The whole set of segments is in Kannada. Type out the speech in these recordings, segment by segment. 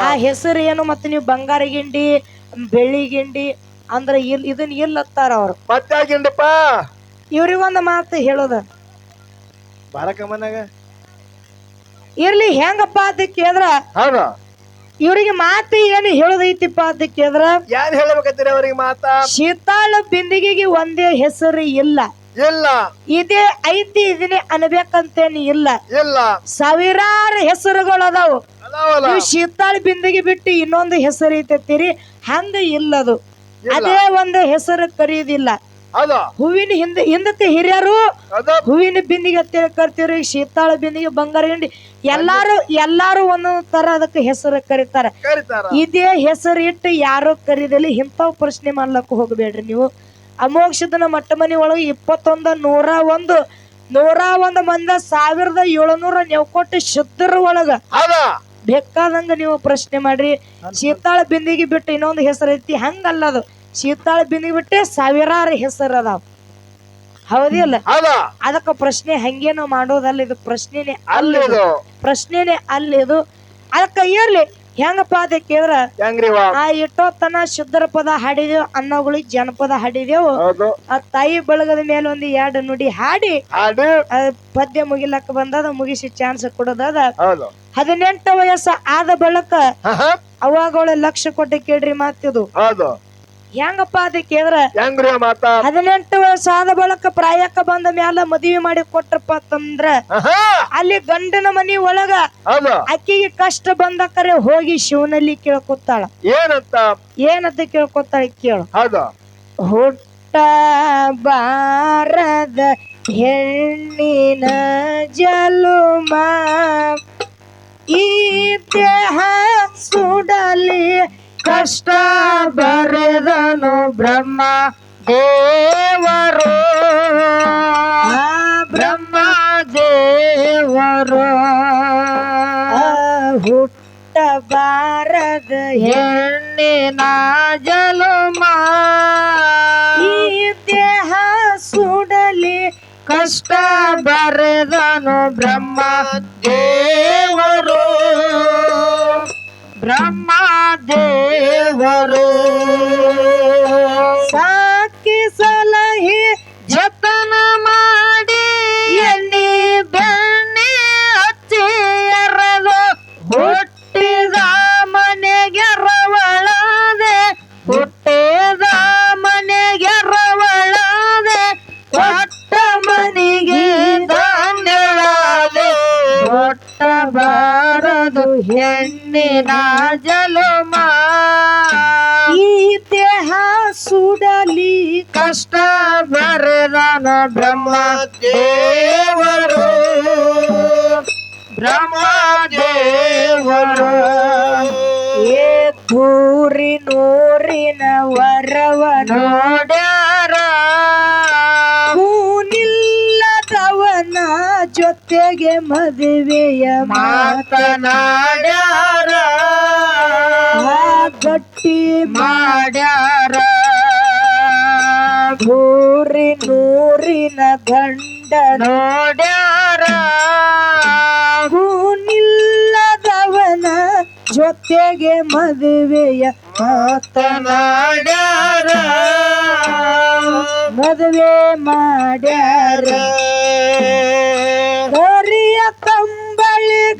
ಆ ಹೆಸರು ಏನು ಮತ್ತೆ ನೀವು ಬಂಗಾರ ಗಿಂಡಿ ಬೆಳ್ಳಿ ಗಿಂಡಿ ಅಂದ್ರ ಇಲ್ ಇದನ್ನ ಇಲ್ಲತ್ತಾರ ಅವ್ರು. ಮತ್ತೆ ಗಿಂಡಪ್ಪ ಇವ್ರಿಗೊಂದು ಮಾತು ಹೇಳೋದ. ಬಾರಕ ಮನ್ಯಾಗ ಇರ್ಲಿ ಹೆಂಗಪ್ಪ ಅಂತ ಕೇಳಿದ್ರ ಹೌದು. ಇವ್ರಿಗೆ ಮಾತು ಏನು ಹೇಳೋದೈತಿಪ್ಪ ಅಂತ ಕೇಳಿದ್ರ ಯಾರು ಹೇಳ್ಬೇಕತ್ತೀರಿ ಅವ್ರಿಗೆ ಮಾತಾ? ಶೀತಾಳ ಬಿಂದಿಗೆಗೆ ಒಂದೇ ಹೆಸರು ಇಲ್ಲ. ಇಲ್ಲ. ಇದೇ ಐತಿ ಇದನ್ನೇ ಅನ್ಬೇಕಂತೇನಿ ಇಲ್ಲ. ಇಲ್ಲ. ಸಾವಿರಾರು ಹೆಸರುಗಳು ಅದಾವು ನೀವು ಶೀತಾಳ ಬಿಂದಿಗೆ ಬಿಟ್ಟು ಇನ್ನೊಂದು ಹೆಸರು ಐತೈತಿರಿ ಹಂಗ ಇಲ್ಲದು. ಅದು ಅದೇ ಒಂದು ಹೆಸರು ಕರೆಯುವುದಿಲ್ಲ ಹೂವಿನ ಹಿಂದೆ ಹಿಂದಕ್ಕೆ ಹಿರಿಯರು ಹೂವಿನ ಬಿಂದಿಗೆ ಹತ್ತಿರ ಕರಿತೀವ್ರಿ ಶೀತಾಳ ಬಿಂದಿಗೆ ಬಂಗಾರ ಹಿಂಡಿ. ಎಲ್ಲಾರು ಎಲ್ಲಾರು ಒಂದೊಂದು ತರ ಅದಕ್ಕೆ ಹೆಸರು ಕರೀತಾರ. ಕರಿತಾರ. ಇದೇ ಹೆಸರು ಇಟ್ಟು ಯಾರು ಕರೀದಲ್ಲಿ ಇಂಥವ್ ಪ್ರಶ್ನೆ ಮಾಡ್ಲಕ್ಕ ಹೋಗ್ಬೇಡ್ರಿ ನೀವು. ಅಮೋಕ್ಷದನ ಮಟ್ಟ ಮನಿ ಒಳಗೆ ಇಪ್ಪತ್ತೊಂದ ನೂರ ಒಂದು ನೂರ ಒಂದು ಮಂದ ಸಾವಿರದ ಏಳುನೂರ ನೆವ್ಕೊಟ್ಟು ಶುದ್ಧರ ಒಳಗ. ಹೌದ? ಬೇಕಾದಂಗ ನೀವು ಪ್ರಶ್ನೆ ಮಾಡ್ರಿ. ಶೀತಾಳ ಬಿಂದಿಗೆ ಬಿಟ್ಟು ಇನ್ನೊಂದು ಹೆಸರು ಐತಿ ಹಂಗಲ್ಲದು ಶೀತಾಳ ಬಿಂದಿಗೆ ಬಿಟ್ಟೆ ಸಾವಿರಾರು ಹೆಸರು ಅದಾವ. ಹೌದಿಲ್ಲ ಹೌದ? ಅದಕ್ಕ ಪ್ರಶ್ನೆ ಹಂಗೇನೋ ಮಾಡೋದಲ್ಲ ಇದು ಪ್ರಶ್ನೆನೆ ಅಲ್ಲಿ ಅಲ್ಲ ಇದು. ಪ್ರಶ್ನೆನೆ ಅಲ್ಲಿದು ಅದಕ್ಕ ಇರ್ಲಿ ಹೆಂಗಪ್ಪ ಅದ ಕೇಳಿದ್ರ? ಆ ಆ ಇಟ್ಟೋತನ ಶುದ್ಧರ ಪದ ಹಾಡಿದೆವು ಅನ್ನೋಗಳು ಜನಪದ ಹಾಡಿದೆವು. ಹೌದು. ಆ ತಾಯಿ ಬಳಗದ ಮೇಲೆ ಒಂದು ಎರಡು ನುಡಿ ಹಾಡಿ ಹಾಡು. ಆ ಪದ್ಯ ಮುಗಿಲಕ್ಕ ಬಂದದ ಮುಗಿಸಿ ಚಾನ್ಸ್ ಕೊಡೋದದ. ಹೌದು. ಹದಿನೆಂಟು ವಯಸ್ಸ ಆದ ಬಳಕ ಅವಾಗ ಅವಾಗಳ ಲಕ್ಷ ಕೊಟ್ಟೆ ಕೇಳ್ರಿ ಮಾತಿದು. ಹೌದು. ಹೆಂಗಪ್ಪ ಅದಕ್ಕೆ ಕೇಳ್ರ ಹೆಂಗ್ರಿ ಮಾತಾ? ಹದಿನೆಂಟು ವರ್ಷದ ಆದ ಪ್ರಾಯಕ್ಕೆ ಬಂದ ಮ್ಯಾಲ ಮದುವೆ ಮಾಡಿ ಕೊಟ್ರಪ್ಪ ಅಂತಂದ್ರ ಅಲ್ಲಿ ಗಂಡನ ಮನಿ ಒಳಗ ಅಕ್ಕಿಗೆ ಕಷ್ಟ ಬಂದ ಕರೆ ಹೋಗಿ ಶಿವನಲ್ಲಿ ಕೇಳ್ಕೊತಾಳ. ಏನಂತ? ಏನಂತ ಕೇಳ್ಕೊತಾಳ ಕೇಳು. ಹೌದು. ಹುಟ್ಟ ಬಾರದ ಹೆಣ್ಣಿನ ಜಲುಮ ಈ ದೇಹ ಸುಡಲಿ ಕಷ್ಟ ಬರೆದನು ಬ್ರಹ್ಮ ದೇವರು. ಬ್ರಹ್ಮ ದೇವರು. ಹುಟ್ಟಬಾರದ ಹೆಣ್ಣಿನ ಜಲುಮ. ಈ ದೇಹ ಸುಡಲಿ ಕಷ್ಟ ಬರೆದನು ಬ್ರಹ್ಮ ದೇವರು. ಬ್ರಹ್ಮ ದೇವರು ಕೊಟ್ಟ ಬಾರದು ಹೆಣ್ಣಿನ ಜಲಮ. ಸುಡಲಿ ಕಷ್ಟ ಬರೆದನ ಬ್ರಹ್ಮ ದೇವರು. ಬ್ರಹ್ಮ ದೇವರು. ಏ ಪೂರಿ ನೂರಿನ ವರವ ಜೊತೆಗೆ ಮದುವೆಯ ಮಾತನಾಡ್ಯಾರ. ಗಟ್ಟಿ ಮಾಡ್ಯಾರ. ಭೂರಿ ನೂರಿನ ಗಂಡ ನೋಡ್ಯಾರ. ಹೂನಿಲ್ಲದವನ ಜೊತೆಗೆ ಮದುವೆಯ ಮಾತನಾಡ್ಯಾರ. ಮದುವೆ ಮಾಡ್ಯಾರ.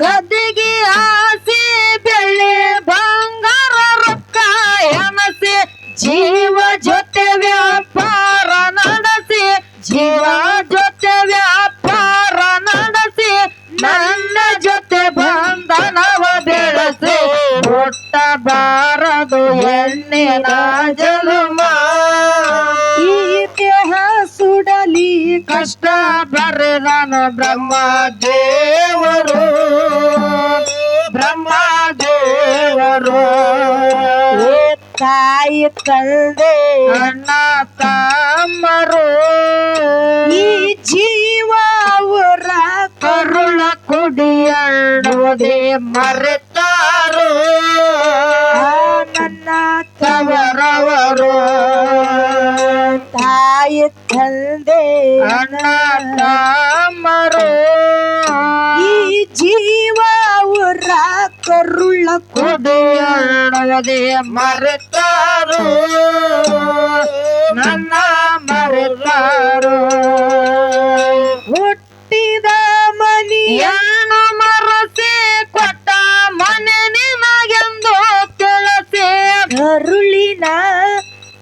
ಕಂಬಳಿ ಗದಿಗೆ ಆಸೆ ಬೆಳೆ ಬಂಗಾರ ರೊಕ್ಕ ಎನಸಿ ಜೀವ ಜೊತೆ ವ್ಯಾಪಾರ ನಡೆಸಿ, ಜೀವ ಜೊತೆ ವ್ಯಾಪಾರ ನಡೆಸಿ, ನನ್ನ ಜೊತೆ ಬಂಧನವ ಬೆಳೆಸಿ. ಕೊಟ್ಟ ಬಾರದು ಹೆಣ್ಣಿನ ಜಲಮ. ಈ ದೇಹ ಸುಡಲಿ ಕಷ್ಟ ಬರೆದನ ಬ್ರಹ್ಮ ದೇವರು ಬ್ರಹ್ಮ ದೇವರು ಏ ತಾಯಿ ತಂದೆ ಅಣ್ಣ ತಮ್ಮರು ಈ ಜೀವ ಅವರ ಕರುಳ ಕುಡಿಯಳುವುದೇ ಮರೆತಾರು ಆ ನನ್ನ ತವರವರು ತಾಯಿ ತಂದೆ ಅಣ್ಣ ತಮ್ಮರು ಮರುಳ ಕುಡಿಯುವುದೇ ಮರೆತಾರು ನನ್ನ ಮರೆತಾರು ಹುಟ್ಟಿದ ಮನಿಯ ಮರಸೆ ಮರಸಿ ಕೊಟ್ಟ ಮನೆ ನಿನಗೆಂದು ಕೆಳಸೆ ಕರುಳಿನ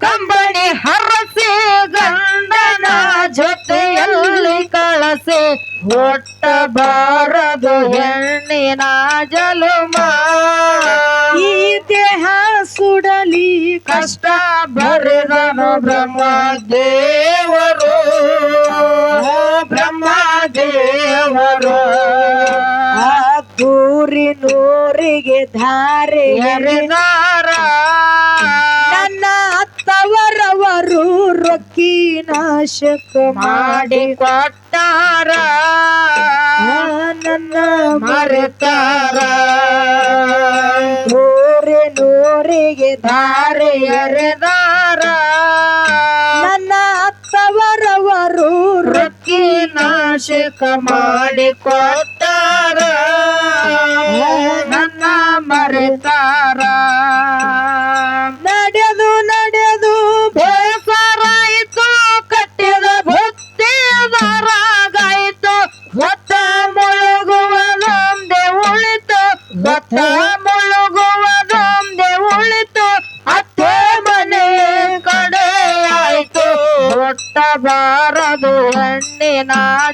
ಕಂಬಳಿ ಹರಸಿ ಗಂಡನ ಜೊತೆಯಲ್ಲಿ ಕಳಸಿ ಹುಟ್ಟಬಾರದು ಹೆಣ್ಣಿನ ಜಲುಮ. ಈ ದೇಹ ಸುಡಲಿ ಕಷ್ಟ ಬರೆದನು ಬ್ರಹ್ಮ ದೇವರು. ಬ್ರಹ್ಮ ದೇವರು. ಆ ದೂರಿನೂರಿಗೆ ಧಾರೆ ನಾಶಕ ಮಾಡಿ ಕೊಟ್ಟಾರ. ನನ್ನ ಮರೆತಾರ. ದೂರಿನೂರಿಗೆ ಧಾರೆ ಎರೆದಾರ. ನನ್ನ ಅತ್ತವರವರು ರಕ್ಕಿ ನಾಶಕ ಮಾಡಿ ಕೊಟ್ಟಾರ. ನನ್ನ ಮರೆತಾರ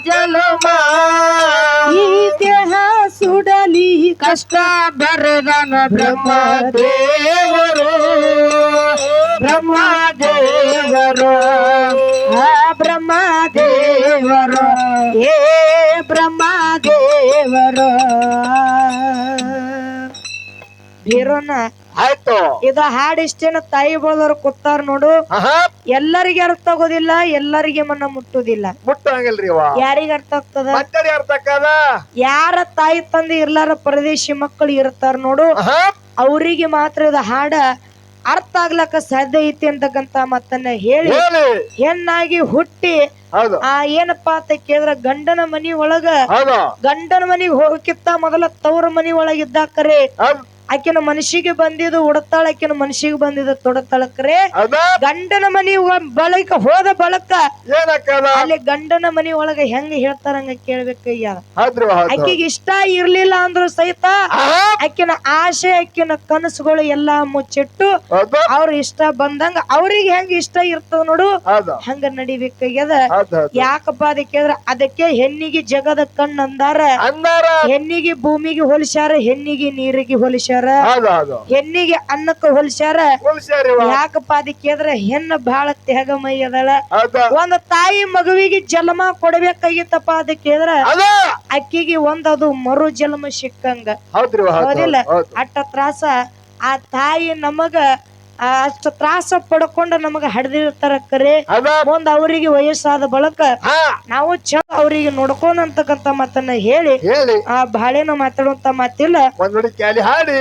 ಜಲುಮ? ಈ ದೇಹ ಸುಡಲಿ ಕಷ್ಟ ಬರೆದನ ಬ್ರಹ್ಮ ದೇವರು. ಬ್ರಹ್ಮ ದೇವರು. ಆ ಬ್ರಹ್ಮ ದೇವರು. ಏ ಬ್ರಹ್ಮ ದೇವರು. ಬೀರೋನ ಆಯ್ತು. ಇದು ಹಾಡಿಷ್ಟೇನು ತಾಯಿ ಬೋದವ್ರು ಕೂತಾರ ನೋಡು. ಎಲ್ಲರಿಗೆ ಅರ್ಥ ಆಗೋದಿಲ್ಲ ಎಲ್ಲರಿಗೆ ಮನ ಮುಟ್ಟುದಿಲ್ಲ ಮುಟ್ಟಂಗಿಲ್ರಿ ಯಾರಿಗ ಅರ್ಥ ಆಗ್ತದ? ಅರ್ಥ ಯಾರ ತಾಯಿ ತಂದೆ ಇರ್ಲಾರ ಪರದೇಶಿ ಮಕ್ಕಳು ಇರ್ತಾರ ನೋಡು. ಆಹಾ. ಅವರಿಗೆ ಮಾತ್ರ ಇದು ಹಾಡ ಅರ್ಥ ಆಗ್ಲಕ್ಕ ಸಾಧ್ಯ ಐತಿ ಅಂತಕ್ಕಂತ ಮತ್ತನ್ನ ಹೇಳಿ ಹೇಳಿ. ಹೆಣ್ಣಾಗಿ ಹುಟ್ಟಿ ಹೌದು. ಆ ಏನಪ್ಪಾ ಅಂತ ಕೇಳಿದ್ರ ಗಂಡನ ಮನಿ ಒಳಗ ಹೌದು. ಗಂಡನ ಮನಿಗೆ ಹೋಗಕ್ಕಿಂತ ಮೊದಲ ತವರ ಮನಿ ಒಳಗಿದ್ದ ಕರೆ. ಹೌದು. ಆಕಿನ ಮನಸ್ಸಿಗೆ ಬಂದಿದ್ದು ಉಡತಾಳ ಆಕಿನ ಮನಸ್ಸಿಗೆ ಬಂದಿದ್ದು ತೊಡತಾಳ ಕರೆ ಗಂಡನ ಮನಿ ಬಳಕ ಹೋದ ಬಳಕ ಅಲ್ಲಿ ಗಂಡನ ಮನಿ ಒಳಗ ಹೆಂಗ ಹೇಳ್ತಾರಂಗ ಕೇಳ್ಬೇಕಯ್ಯ. ಹೌದ್ರಿ ಹೌದು ಆಕಿಗೆ ಇಷ್ಟ ಇರ್ಲಿಲ್ಲ ಅಂದ್ರು ಸಹಿತ ಆಕಿನ ಆಸೆ ಆಕಿನ ಕನಸುಗಳು ಎಲ್ಲಾ ಮುಚ್ಚಿಟ್ಟು ಅವ್ರ ಇಷ್ಟ ಬಂದಂಗ ಅವ್ರಿಗೆ ಹೆಂಗ ಇಷ್ಟ ಇರ್ತದ ನೋಡು. ಹಂಗ ನಡಿಬೇಕಾಗ್ಯದ ಯಾಕಪ್ಪ ಅದಕ್ಕೆ ಅದಕ್ಕೆ ಹೆಣ್ಣಿಗೆ ಜಗದ ಕಣ್ಣು ಅಂದಾರ. ಹೆಣ್ಣಿಗೆ ಭೂಮಿಗೆ ಹೋಲಿಸ್ಯಾರ ಹೆಣ್ಣಿಗೆ ನೀರಿಗೆ ಹೋಲಿಸ್ಯಾರ. ಹೌದು ಹೆಣ್ಣಿಗೆ ಅನ್ನಕ್ಕ ಹೊಲ್ಸ್ಯಾರ? ಯಾಕಪ್ಪ ಅದಕ್ಕೆ ಹೆಣ್ಣು ಬಹಳ ತ್ಯಾಗ ಮೈ ಅದಳ ಒಂದ್ ತಾಯಿ ಮಗುವಿಗೆ ಜನ್ಮ ಕೊಡ್ಬೇಕಾಗಿತ್ತಪ್ಪ ಅದಕ್ಕೆ ಕೇಳಿದ್ರ ಅದ. ಅಕ್ಕಿಗೆ ಒಂದ್ ಅದು ಮರು ಜನ್ಮ ಸಿಕ್ಕಂಗ. ಹೌದಿಲ್ಲ? ಹೌದು. ಅಟ್ಟ ತ್ರಾಸ. ಆ ತಾಯಿ ನಮಗ ಅಷ್ಟು ತ್ರಾಸ ಪಡ್ಕೊಂಡು ನಮಗ ಹಡ್ದಿರ್ತಾರ ಕರೆ. ಒಂದ್ ಮುಂದ ಅವರಿಗೆ ವಯಸ್ಸಾದ ಬಳಕ ನಾವು ಚಂದ ಅವರಿಗೆ ನೋಡ್ಕೊಂಡ್ ಅಂತಕ್ಕಂತ ಮಾತನ್ನ ಹೇಳಿ ಆ ಬಾಳೆನ ಮಾತಾಡುವಂತ ಮಾತಿಲ್ಲ. ಕ್ಯಾಲಿ ಹಾಡಿ.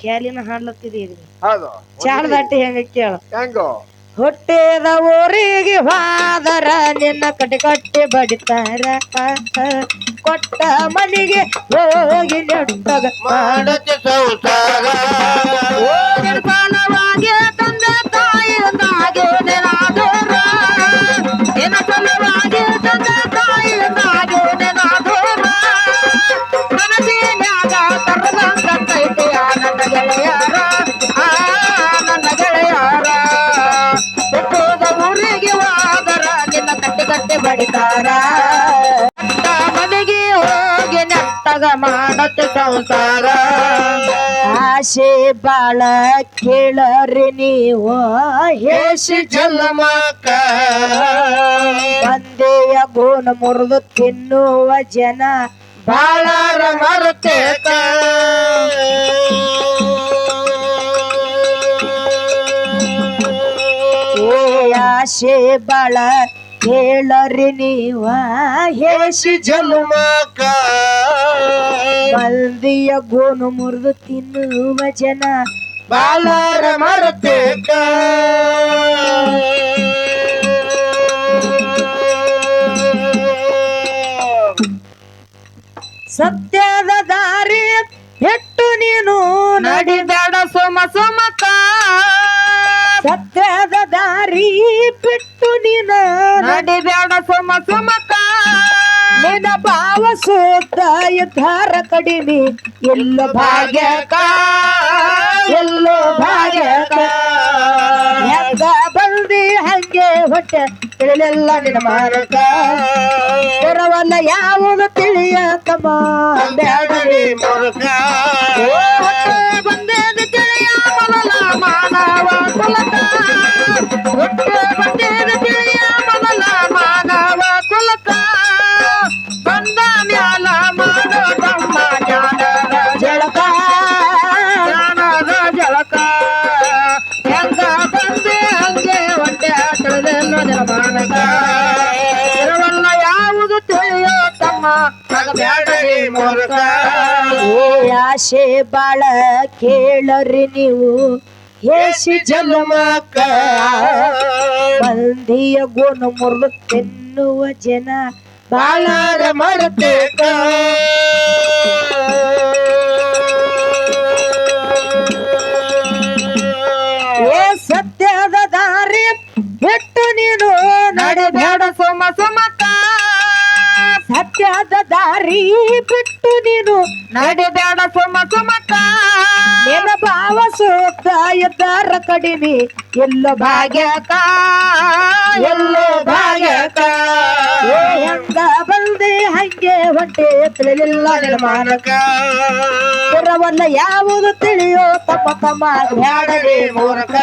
ಕ್ಯಾಲಿನ ಹಾಡ್ಲತ್ತಿದೀವಿ ಹೌದು. ಚಾಳ ದಾಟಿ ಹೆಂಗ ಕೇಳ. ಹೆಂಗೋ? ಹುಟ್ಟಿದ ಊರಿಗೆ ಹಾದರ ನಿನ್ನ ಕಟ್ಟಿ ಕಟ್ಟಿ ಬಡಿತಾರ. ಕೊಟ್ಟ ಮನೆಗೆ ಹೋಗಿ ನೆಟ್ಟಾಗ ಮಾಡುತ್ತೆ ಸೌತಾಗ ಹೋಗಿ ಮಾಡತ್ತೆ ಸಂಸಾರ. ಆಶೆ ಬಾಳ ಕೇಳರಿ ನೀವು. ಹೇಸಿ ಜನ್ಮಕ್ಕ ತಂದೆಯ ಗೋಣ ಮುರಿದು ತಿನ್ನುವ ಜನ ಬಾಳಾರ ಮರುತೇಕ. ಆಸೆ ಬಾಳ ಕೇಳರಿ ನೀವ ಹೇಸಿ ಜನ್ಮ ಬಲ್ದಿಯ ಗೋನು ಮುರಿದು ತಿನ್ನುವ ಜನ ಬಾಲಾರ ಮರತೇಕ. ಸತ್ಯದ ದಾರಿ ಹೆಟ್ಟು ನೀನು ನಡಿಬೇಡ ನೀನ ನಡಿಬೇಡ ಸುಮ ಸುಮಕ ನಿನ್ನ ಭಾವ ಸೂತ ಯುದ್ಧಾರ ಕಡಿಮೆ. ಎಲ್ಲ ಭಾಗ್ಯಕ ಎಲ್ಲ ಭಾಗ್ಯಕ ಹೆಂಗ ಬಂದಿ ಹಂಗೆ ಹೊಟ್ಟೆ ತಿಳಿಲೆಲ್ಲ ನಿನ್ನ ಮಾರಕ ಬರವಲ್ಲ ಯಾವುದು ತಿಳಿಯಕಮ್ಮ ಬ್ಯಾಡರಿ ಮುರುಕ ಬಂದೇದ ತಿಳಿಯ ಮೊದಲ ಮಾನವ ಕುಲಕ. ಹುಟ್ಟೆ ಬಂದೇದ ಆಶೆ ಬಾಳ ಕೇಳರಿ ನೀವು. ಹೇಸಿ ಜನ್ಮಕ್ಕ. ಬಂದಿಯ ಗುಣ ಮುರಿದು ತಿನ್ನುವ ಜನ ಬಾಳಾರ ಮಾಡಬೇಕ ಏ ಸತ್ಯದ ದಾರಿ ಬಿಟ್ಟು ನೀನು ನಡೆಬೇಡ ಸುಮ ಸುಮ. ಸತ್ಯದ ದಾರಿ ಬಿಟ್ಟು ನೀನು ನಡೆದಾಡ ಸುಮ ಸುಮಕ ನಿನ್ನ ಭಾವ ಸೂಕ್ತ ಎದ್ದಾರ ಕಡಿಮೆ. ಎಲ್ಲ ಭಾಗ್ಯಕ ಎಲ್ಲೋ ಭಾಗ್ಯಕ ಏ ಹೆಂಗ ಬಂದೆ ಹಂಗೆ ಹೊಟ್ಟೆ ತಿಳಿಲಿಲ್ಲ ನಿರ್ಮಾಣಕ ಪುರವನ್ನ ಯಾವುದು ತಿಳಿಯೋ ತಪ್ಪ ತಮ್ಮ ಮೂರಕ